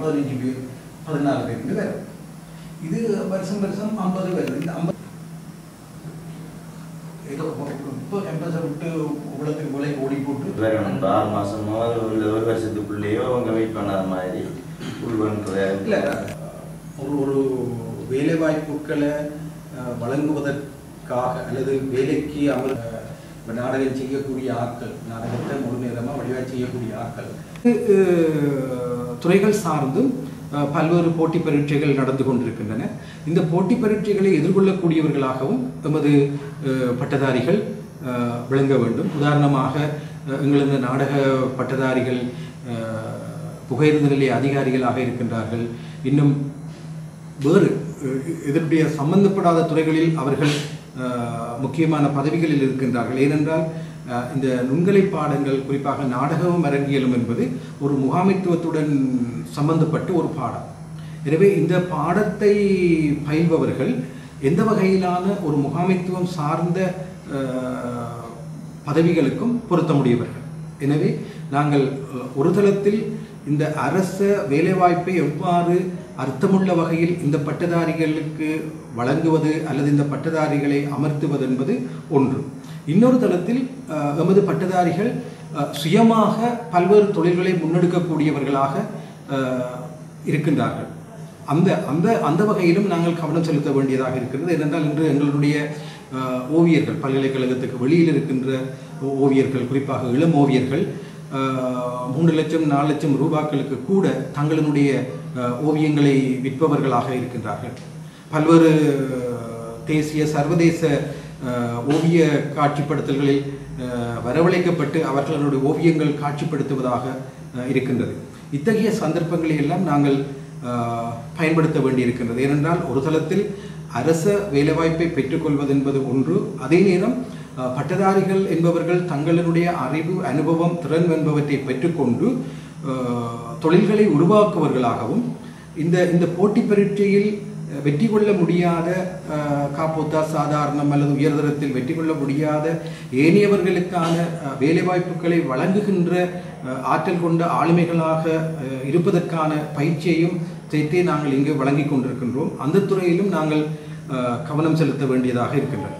பதினஞ்சு பேர் பதினாலு பேர் என்று வரும் இது வருஷம் வருஷம் ஐம்பது வருது இந்த ஐம்பது ஏதோ இப்போ கேம்பஸை விட்டு உலகத்துக்கு போல ஓடி போட்டு வரணும் ஆறு மாசமோ ஒரு வருஷத்துக்குள்ளேயோ அவங்க வெயிட் பண்ணாத மாதிரி இல்ல ஒரு ஒரு வேலை வாய்ப்புகளை வழங்குவதற்காக அல்லது வேலைக்கு அமல் இப்போ நாடகம் செய்யக்கூடிய ஆட்கள் நாடகத்தை முழு நேரமாக வடிவாக செய்யக்கூடிய ஆட்கள். துறைகள் சார்ந்தும் பல்வேறு போட்டி பரீட்சைகள் நடந்து கொண்டிருக்கின்றன. இந்த போட்டி பரீட்சைகளை எதிர்கொள்ளக்கூடியவர்களாகவும் எமது பட்டதாரிகள் விளங்க வேண்டும். உதாரணமாக எங்களது நாடக பட்டதாரிகள் அஹ், நிலைய அதிகாரிகளாக இருக்கின்றார்கள். இன்னும் வேறு இதனுடைய சம்பந்தப்படாத துறைகளில் அவர்கள் முக்கியமான பதவிகளில் இருக்கின்றார்கள். ஏனென்றால் இந்த நுண்கலை பாடங்கள் குறிப்பாக நாடகமும் அரங்கியலும் என்பது ஒரு முகாமித்துவத்துடன் சம்பந்தப்பட்டு ஒரு பாடம். எனவே இந்த பாடத்தை பயில்பவர்கள் எந்த வகையிலான ஒரு முகாமித்துவம் சார்ந்த பதவிகளுக்கும் பொருத்த முடியவர்கள் எனவே நாங்கள் ஒரு தளத்தில் இந்த அரச வேலைவாய்ப்பை எவ்வாறு அர்த்தமுள்ள வகையில் இந்த பட்டதாரிகளுக்கு வழங்குவது அல்லது இந்த பட்டதாரிகளை அமர்த்துவது என்பது ஒன்று. இன்னொரு தளத்தில் எமது பட்டதாரிகள் சுயமாக பல்வேறு தொழில்களை முன்னெடுக்கக்கூடியவர்களாக இருக்கின்றார்கள். அந்த அந்த அந்த வகையிலும் நாங்கள் கவனம் செலுத்த வேண்டியதாக இருக்கிறது. ஏனென்றால் இன்று எங்களுடைய ஓவியர்கள் பல்கலைக்கழகத்துக்கு வெளியில் இருக்கின்ற ஓவியர்கள் குறிப்பாக இளம் ஓவியர்கள் மூன்று லட்சம் நாலு லட்சம் ரூபாக்களுக்கு கூட தங்களினுடைய ஓவியங்களை விற்பவர்களாக இருக்கின்றார்கள். பல்வேறு தேசிய சர்வதேச ஓவிய காட்சிப்படுத்தல்களில் வரவழைக்கப்பட்டு அவர்களுடைய ஓவியங்கள் காட்சிப்படுத்துவதாக இருக்கின்றது. இத்தகைய சந்தர்ப்பங்களை எல்லாம் நாங்கள் பயன்படுத்த வேண்டியிருக்கின்றது. ஏனென்றால் ஒரு தளத்தில் அரச வேலைவாய்ப்பை பெற்றுக்கொள்வது என்பது ஒன்று அதே நேரம் பட்டதாரிகள் என்பவர்கள் தங்களுடைய அறிவு அனுபவம் திறன் என்பவற்றை பெற்றுக்கொண்டு தொழில்களை உருவாக்குவர்களாகவும் இந்த இந்த போட்டி பரீட்சையில் வெற்றி கொள்ள முடியாத காப்போத்தா சாதாரணம் அல்லது உயர்தரத்தில் வெற்றி கொள்ள முடியாத ஏனையவர்களுக்கான வேலைவாய்ப்புகளை வழங்குகின்ற ஆற்றல் கொண்ட ஆளுமைகளாக இருப்பதற்கான பயிற்சியையும் சேர்த்தே நாங்கள் இங்கு வழங்கிக் கொண்டிருக்கின்றோம். அந்த துறையிலும் நாங்கள் கவனம் செலுத்த வேண்டியதாக இருக்கின்றன.